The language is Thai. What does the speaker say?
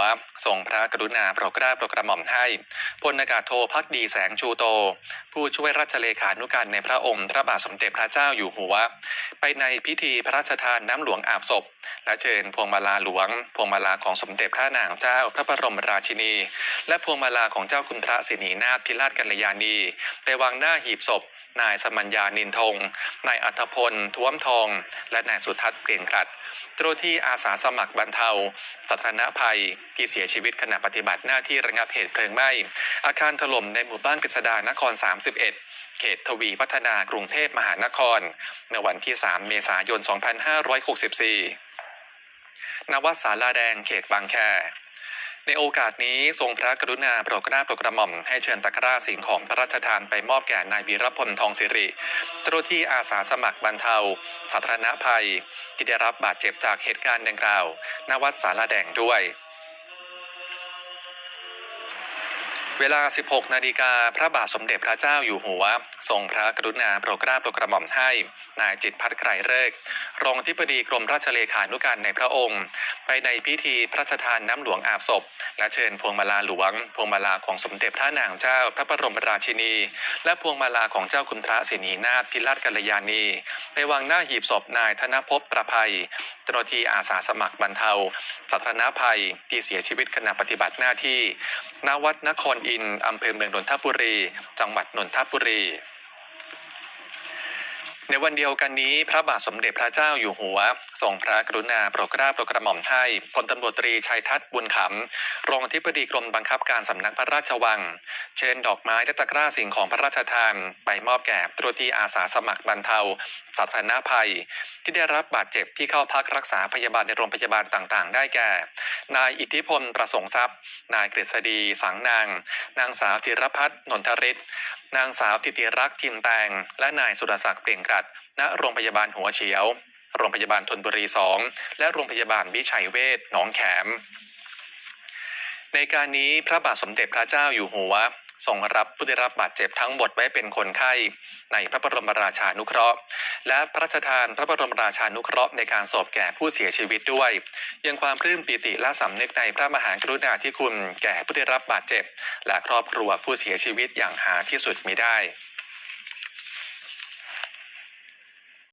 วทรงพระกรุณาโปรดเกล้าโปรดกระหม่อมให้พลอากาศโทพักดีแสงชูโต ผู้ช่วยราชเลขานุการในพระองค์พระบาทสมเด็จพระเจ้าอยู่หัว ไปในพิธีพระราชทานน้ำหลวงอาบศพ และเชิญพวงมาลาหลวง พวงมาลาของสมเด็จพระนางเจ้าพระบรมราชินี และพวงมาลาของเจ้าคุณพระสินีนาถพิราชกัลยาณี ไปวางหน้าหีบศพ นายสมัญญานินทง นายอัธพลท้วมทอง และนายสุทัศน์เปลี่ยนกลัดเจ้าที่อาสาสมัครบรรเทาสาธารณภัยที่เสียชีวิตขณะปฏิบัติหน้าที่ระงับเหตุเพลิงไหม้ อาคารถล่มในหมู่บ้านกฤษดานคร 31 เขตทวีพัฒนากรุงเทพมหานครในวันที่ 3 เมษายน 2564 ณ วัดสาลาแดงเขตบางแคในโอกาสนี้ทรงพระกรุณาโปรดเกล้าโปรดกระหม่อมให้เชิญตะกร้าสิ่งของพระราชทานไปมอบแก่นายวีรพลทองสิริเจ้าหน้าที่อาสาสมัครบรรเทา สาธารณภัย ที่ได้รับบาดเจ็บจากเหตุการณ์ดังกล่าวณวัดสาลาแดงด้วย เวลา 16 นาฬิกา พระบาทสมเด็จพระเจ้าอยู่หัว ทรงพระกรุณาโปรดเกล้าโปรดกระหม่อมให้ นายจิตพัฒน์ไกรเลิกรองที่ปดีกรมราชเลขานุการในพระองค์ ไปในพิธีพระราชทานน้ำหลวงอาบศพ และเชิญพวงมาลาหลวง พวงมาลาของสมเด็จพระนางเจ้าพระบรมราชินี และพวงมาลาของเจ้าคุณพระสินีนาถพิราชกัลยาณี ไปวางหน้าหีบศพนายธนภพประภัยเจ้าหน้าที่อาสาสมัครบรรเทาสาธารณภัยที่เสียชีวิตขณะปฏิบัติหน้าที่ณวัดนครอิอินอำเภอเมืองนนทบุรี จังหวัดนนทบุรี ในวันเดียวกันนี้พระบาทสมเด็จพระเจ้าอยู่หัวทรงพระกรุณาโปรดเกล้าโปรดกระหม่อมให้พลตำรวจตรีชัยทัศน์บุญขำรองอธิบดีกรมบังคับการสำนักพระราชวัง เชิญดอกไม้และตะกร้าสิ่งของพระราชทาน ไปมอบแก่ตรวที่อาสาสมัครบรรเทาสาธารณภัย ที่ได้รับบาดเจ็บที่เข้าพักรักษาพยาบาลในโรงพยาบาลต่างๆ ได้แก่ นายอิทธิพลประสงค์ทรัพย์ นายกฤษฎีสังนาง นางสาวจิรพัฒน์นนทริศนางสาวทิติรักษ์ทิมแตงและนายสุรศักดิ์เปลี่ยนกลัดณโรงพยาบาลหัวเฉียว โรงพยาบาลธนบุรี 2 และโรงพยาบาลวิชัยเวชหนองแขม ในการนี้พระบาทสมเด็จพระเจ้าอยู่หัวทรงรับผู้ได้รับบาดเจ็บทั้งหมดไว้เป็นคนไข้ในพระบรมราชานุเคราะห์ และพระราชทานพระบรมราชานุเคราะห์ในการสอบแก่ผู้เสียชีวิตด้วย ยังความปลื้มปิติและสำนึกในพระมหากรุณาธิคุณแก่ผู้ได้รับบาดเจ็บ และครอบครัวผู้เสียชีวิตอย่างหาที่สุดมิได้